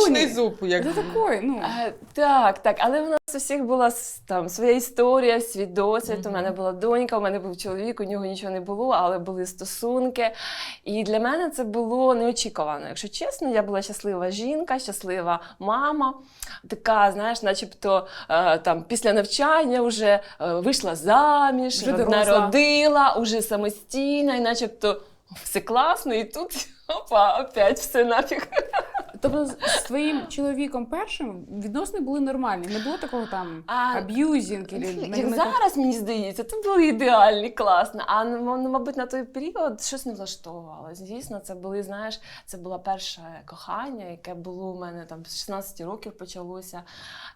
молочний зуб, як Це такої, ну. Е, Так, так, але в нас у всіх була там своя історія, свій досвід. У мене була донька, у мене був чоловік, у нього нічого не було, але були стосунки. І для мене це було неочікувано. Якщо чесно, я була щаслива жінка, щаслива мама, така, знаєш, начебто е, там після навчання вже е, вийшла заміж, Вже народила, уже самостійна, і начебто все класно, і тут опа, опять все нафіг. Тобто з твоїм чоловіком першим відносини були нормальні, не було такого там аб'юзінг Як зараз мені здається, то були ідеальні, класно. А ну, ну, мабуть, на той період щось не влаштовувало. Звісно, це були, знаєш, це було перше кохання, яке було у мене там з 16 років почалося.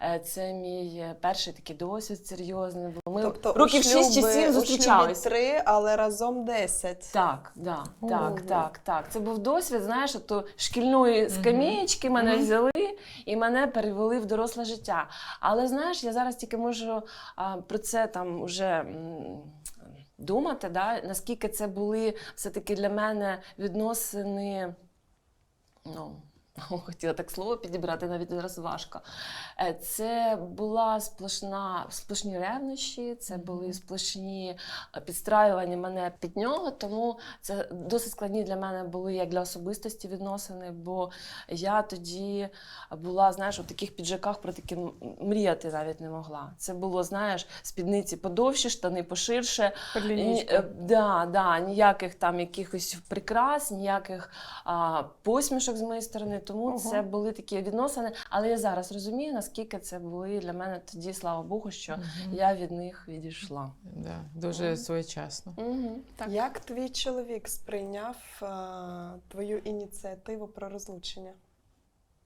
Е, Це мій перший такий досвід серйозний. був. Ми Тобто років у 6 чи шлюбі- 7 у зустрічалися. три, але разом 10. Так, да, так, так, так. Це був досвід, знаєш, ото шкільної скам'єчки мене Мгм. взяли і мене перевели в доросле життя. Але знаєш, я зараз тільки можу а, про це там уже. м, Думати, да, наскільки це були все-таки для мене відносини. Ну, хотіла так слово підібрати, навіть зараз важко. Е, Це була сплошна, сплошні ревнощі, це були сплошні е, підстраювання мене під нього, тому це досить складні для мене були як для особистості відносини, бо я тоді була, знаєш, у таких піджаках про таке мріяти навіть не могла. Це було, знаєш, спідниці подовші, штани поширше. Ні, е, да, да, ніяких там якихось прикрас, ніяких а, посмішок з моєї сторони. Тому Ого. це були такі відносини. Але я зараз розумію, наскільки це були для мене тоді, слава Богу, що Мгм. я від них відійшла. Да, дуже своєчасно. Угу, так. Як твій чоловік сприйняв е, твою ініціативу про розлучення?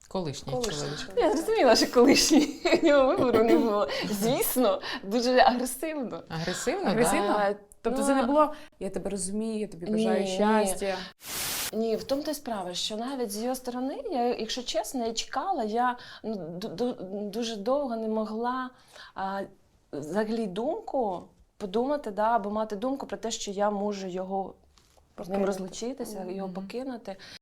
Колишній чоловік. Я зрозуміла, що колишній у нього вибору не було. Звісно, дуже агресивно. Агресивно, Агресивно? А, Тобто ну, це не було я тебе розумію, я тобі бажаю ні. щастя. Ні, в тому то й справа, що навіть з його сторони, я, якщо чесно, я чекала, я ну, ду- ду- дуже довго не могла а, взагалі думку подумати, да, або мати думку про те, що я можу його з ним розлучитися, його покинути.